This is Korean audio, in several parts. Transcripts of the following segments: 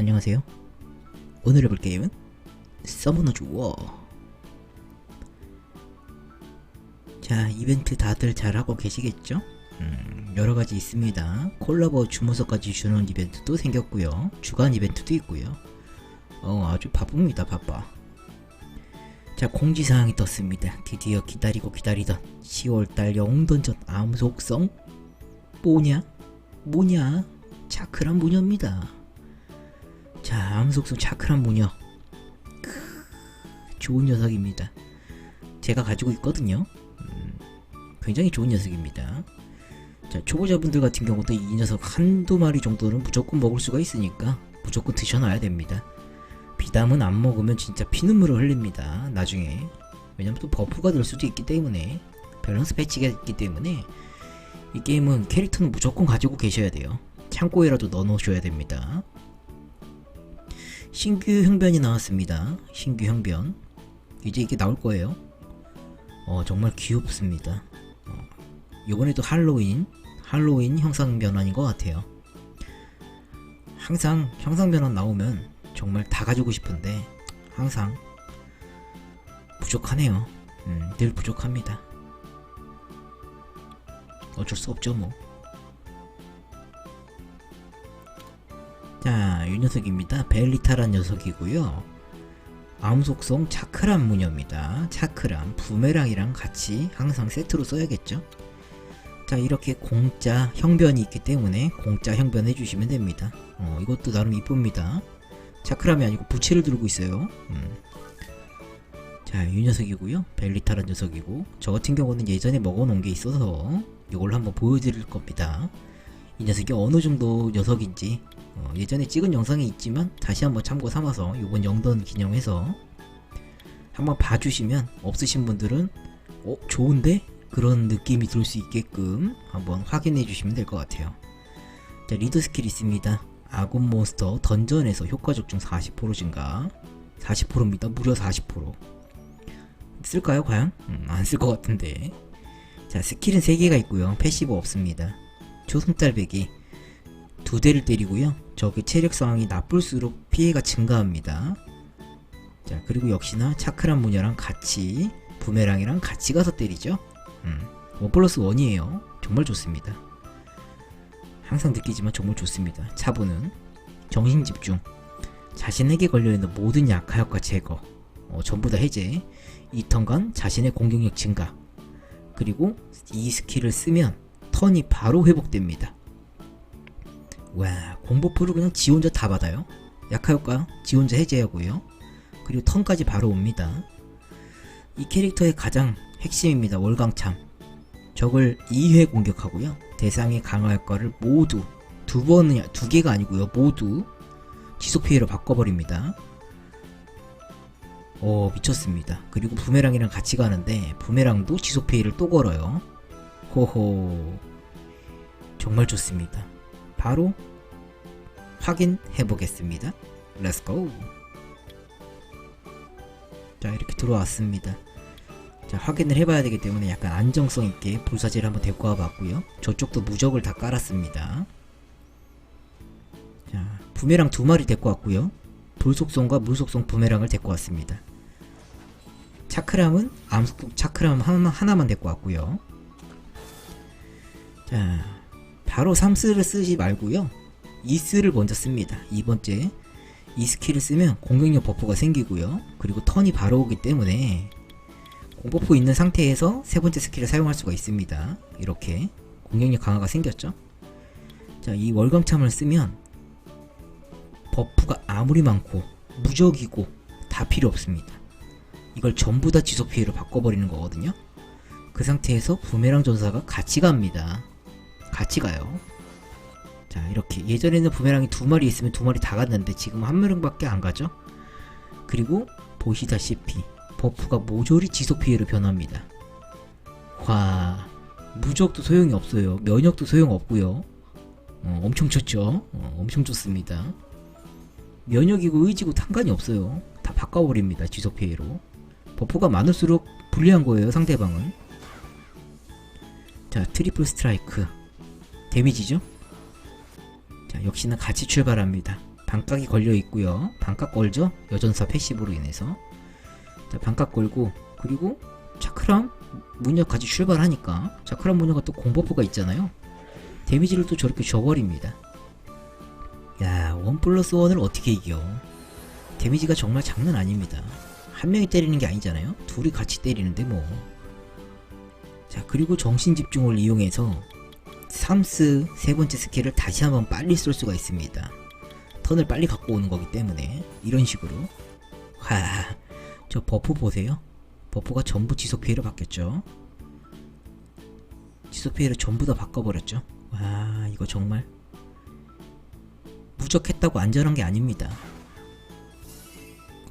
안녕하세요. 오늘 해볼 게임은 서머너즈 워. 자, 이벤트 다들 잘하고 계시겠죠? 음, 여러 가지 있습니다. 콜라보 주문서까지 주는 이벤트도 생겼고요. 주간 이벤트도 있고요. 어, 아주 바쁩니다, 바빠. 자, 공지사항이 떴습니다. 드디어 기다리고 기다리던 10월달 영웅던전 암속성? 뭐냐? 뭐냐? 차크란 무녀입니다. 자, 암속성 차크란 무녀. 크, 좋은 녀석입니다. 제가 가지고 있거든요. 음, 굉장히 좋은 녀석입니다. 자, 초보자분들 같은 경우도 이 녀석 한두 마리 정도는 무조건 먹을 수가 있으니까 무조건 드셔놔야 됩니다. 비담은 안 먹으면 진짜 피눈물을 흘립니다. 나중에. 왜냐면 또 버프가 될 수도 있기 때문에 밸런스 패치가 있기 때문에 이 게임은 캐릭터는 무조건 가지고 계셔야 돼요. 창고에라도 넣어놓으셔야 됩니다. 신규 형변이 나왔습니다. 신규 형변. 이제 이게 나올 거예요. 어, 정말 귀엽습니다. 어, 이번에도 할로윈, 할로윈 형상 변환인 것 같아요. 항상 형상 변환 나오면 정말 다 가지고 싶은데 항상 부족하네요. 음, 늘 부족합니다. 어쩔 수 없죠 뭐. 자, 이 녀석입니다. 벨리타란 녀석이고요. 암 속성 차크람 무녀입니다. 차크람, 부메랑이랑 같이 항상 세트로 써야겠죠? 자, 이렇게 공짜 형변이 있기 때문에 공짜 형변 해주시면 됩니다. 어, 이것도 나름 이쁩니다. 차크람이 아니고 부채를 들고 있어요. 음. 자, 이 녀석이고요. 벨리타란 녀석이고, 저 같은 경우는 예전에 먹어놓은 게 있어서 이걸 한번 보여드릴 겁니다. 이 녀석이 어느 정도 녀석인지 어, 예전에 찍은 영상이 있지만 다시 한번 참고 삼아서 이번 영던 기념해서 한번 봐주시면 없으신 분들은 어 좋은데 그런 느낌이 들 수 있게끔 한번 확인해 주시면 될 것 같아요. 자 리더 스킬 있습니다. 아군 몬스터 던전에서 효과 적중 40% 증가 40%입니다. 무려 40% 쓸까요 과연? 음, 안쓸 것 같은데 자 스킬은 3개가 있고요. 패시브 없습니다. 초승달 배기 두 대를 때리고요. 적의 체력 상황이 나쁠수록 피해가 증가합니다. 자, 그리고 역시나 차크란 무녀랑 같이 부메랑이랑 같이 가서 때리죠. 음, 원 플러스 원이에요. 정말 좋습니다. 항상 느끼지만 정말 좋습니다. 차분은 정신 집중, 자신에게 걸려있는 모든 약화효과 제거, 어, 전부 다 해제, 2턴간 자신의 공격력 증가, 그리고 이 스킬을 쓰면 턴이 바로 회복됩니다. 와 공버프를 그냥 지 혼자 다 받아요? 약화효과 지 혼자 해제하고요. 그리고 턴까지 바로 옵니다. 이 캐릭터의 가장 핵심입니다 월광참. 적을 2회 공격하고요. 대상의 강화 효과를 모두 두 번은 두 개가 아니고요 모두 지속 피해로 바꿔버립니다. 오 미쳤습니다. 그리고 부메랑이랑 같이 가는데 부메랑도 지속 피해를 또 걸어요. 호호. 정말 좋습니다 바로 확인해 보겠습니다. 렛츠고. 자 이렇게 들어왔습니다. 자 확인을 해봐야 되기 때문에 약간 안정성 있게 불사질 한번 데리고 와봤고요. 저쪽도 무적을 다 깔았습니다. 자 부메랑 두 마리 데리고 왔고요. 불속성과 물속성 부메랑을 데리고 왔습니다. 차크람은 암속 차크람 하나, 하나만 데리고 왔고요. 자 바로 3스를 쓰지 말고요. 2스를 먼저 씁니다. 2번째 이 스킬을 쓰면 공격력 버프가 생기고요. 그리고 턴이 바로 오기 때문에 공버프 있는 상태에서 세 번째 스킬을 사용할 수가 있습니다. 이렇게 공격력 강화가 생겼죠. 자, 이 월광참을 쓰면 버프가 아무리 많고 무적이고 다 필요 없습니다. 이걸 전부 다 지속 피해로 바꿔버리는 거거든요. 그 상태에서 부메랑 전사가 같이 갑니다. 같이 가요. 자 이렇게 예전에는 부메랑이 두 마리 있으면 두 마리 다 갔는데 지금 한 명밖에 안 가죠. 그리고 보시다시피 버프가 모조리 지속 피해로 변합니다. 와 무적도 소용이 없어요. 면역도 소용 없고요. 어, 엄청 좋죠. 어, 엄청 좋습니다. 면역이고 의지고 상관이 없어요. 다 바꿔버립니다. 지속 피해로. 버프가 많을수록 불리한 거예요. 상대방은. 자 트리플 스트라이크 데미지죠? 자, 역시나 같이 출발합니다. 반각이 걸려 있고요. 반각 걸죠? 여전사 패시브로 인해서. 자, 반각 걸고 그리고 차크람 무녀까지 출발하니까 차크람 무녀가 또 공버프가 있잖아요. 데미지를 또 저렇게 줘버립니다. 야, 원 플러스 원을 어떻게 이겨? 데미지가 정말 장난 아닙니다. 한 명이 때리는 게 아니잖아요. 둘이 같이 때리는데 뭐. 자, 그리고 정신 집중을 이용해서 삼스 세 번째 스킬을 다시 한번 빨리 쏠 수가 있습니다. 턴을 빨리 갖고 오는 거기 때문에 이런 식으로. 와, 저 버프 보세요. 버프가 전부 지속 피해로 바뀌었죠. 지속 피해를 전부 다 바꿔버렸죠. 와, 이거 정말 무적했다고 안전한 게 아닙니다.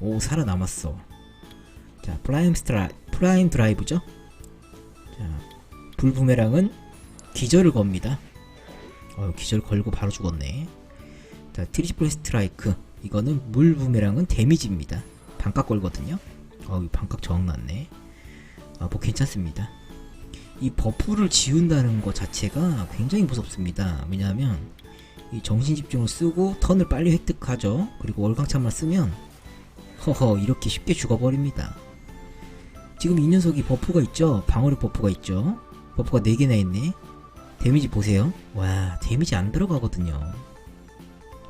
오, 살아남았어. 자, 프라임 스트라, 프라임 드라이브죠? 자, 불부메랑은 기절을 겁니다. 어, 기절 걸고 바로 죽었네. 자, 트리플 스트라이크. 이거는 물 부메랑은 데미지입니다. 반각 걸거든요. 어, 반각 저항 났네. 아, 뭐 괜찮습니다. 이 버프를 지운다는 것 자체가 굉장히 무섭습니다. 왜냐하면 이 정신 집중을 쓰고 턴을 빨리 획득하죠. 그리고 월광참만 쓰면 허허 이렇게 쉽게 죽어버립니다. 지금 이 녀석이 버프가 있죠. 방어력 버프가 있죠. 버프가 4개나 있네. 데미지 보세요. 와 데미지 안 들어가거든요.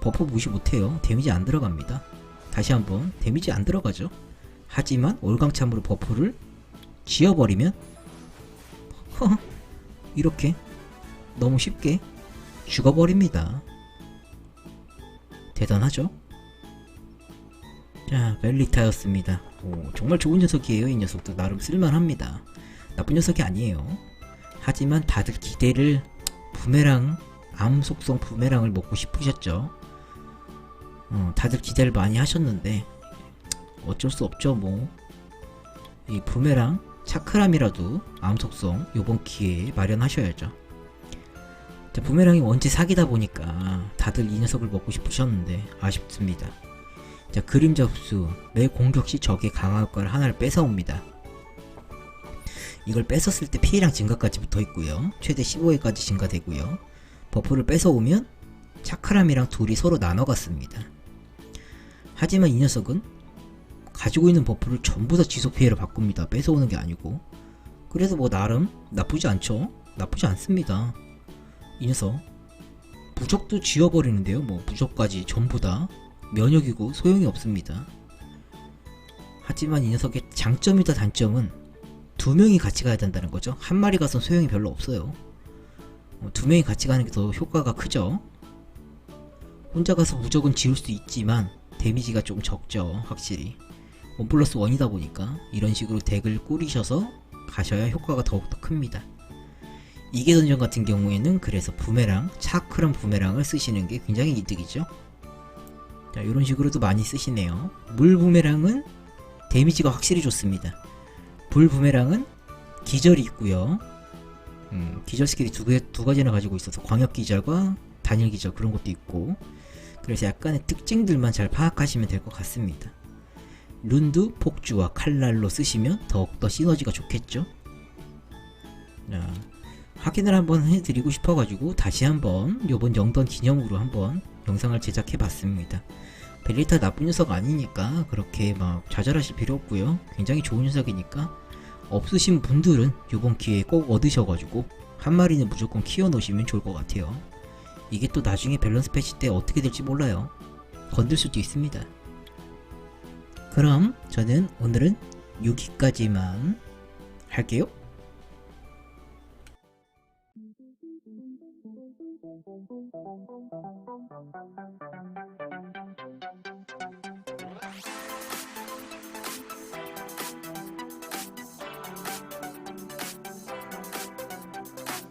버프 무시 못해요. 데미지 안 들어갑니다. 다시 한번 데미지 안 들어가죠. 하지만 월광참으로 버프를 지어버리면 허 이렇게 너무 쉽게 죽어버립니다. 대단하죠? 자, 멜리타였습니다. 오, 정말 좋은 녀석이에요. 이 녀석도 나름 쓸만합니다. 나쁜 녀석이 아니에요. 하지만 다들 기대를 부메랑 암 속성 부메랑을 먹고 싶으셨죠. 어, 다들 기대를 많이 하셨는데 어쩔 수 없죠. 뭐 이 부메랑 차크람이라도 암 속성 요번 기회에 마련하셔야죠. 자, 부메랑이 원체 사기다 보니까 다들 이 녀석을 먹고 싶으셨는데 아쉽습니다. 자, 그림자 흡수. 매 공격 시 적의 강화 효과를 하나를 뺏어옵니다. 이걸 뺏었을 때 피해량 증가까지 붙어 있고요. 최대 15회까지 증가되고요. 버프를 뺏어오면 차크람이랑 둘이 서로 나눠 갔습니다. 하지만 이 녀석은 가지고 있는 버프를 전부 다 지속 피해로 바꿉니다. 뺏어오는 게 아니고. 그래서 뭐 나름 나쁘지 않죠? 나쁘지 않습니다. 이 녀석 무적도 지워버리는데요. 뭐 무적까지 전부 다 면역이고 소용이 없습니다. 하지만 이 녀석의 장점이다 단점은 두 명이 같이 가야 된다는 거죠. 한 마리 가서 소용이 별로 없어요. 어, 두 명이 같이 가는 게 더 효과가 크죠. 혼자 가서 무적은 지울 수 있지만 데미지가 좀 적죠. 확실히. 원 플러스 원이다 보니까 이런 식으로 덱을 꾸리셔서 가셔야 효과가 더욱더 큽니다. 이계 던전 같은 경우에는 그래서 부메랑, 차크랑 부메랑을 쓰시는 게 굉장히 이득이죠. 자, 이런 식으로도 많이 쓰시네요. 물 부메랑은 데미지가 확실히 좋습니다. 불 부메랑은 기절이 있고요. 음, 기절 스킬이 두, 개, 두 가지나 가지고 있어서 광역 기절과 단일 기절 그런 것도 있고 그래서 약간의 특징들만 잘 파악하시면 될 것 같습니다. 룬드, 폭주와 칼날로 쓰시면 더욱더 시너지가 좋겠죠? 자, 확인을 한번 해드리고 싶어가지고 다시 한번 요번 영던 기념으로 한번 영상을 제작해 봤습니다. 벨리타 나쁜 녀석 아니니까 그렇게 막 좌절하실 필요 없고요. 굉장히 좋은 녀석이니까 없으신 분들은 요번 기회에 꼭 얻으셔가지고 한 마리는 무조건 키워 놓으시면 좋을 것 같아요. 이게 또 나중에 밸런스 패치 때 어떻게 될지 몰라요. 건들 수도 있습니다. 그럼 저는 오늘은 여기까지만 할게요.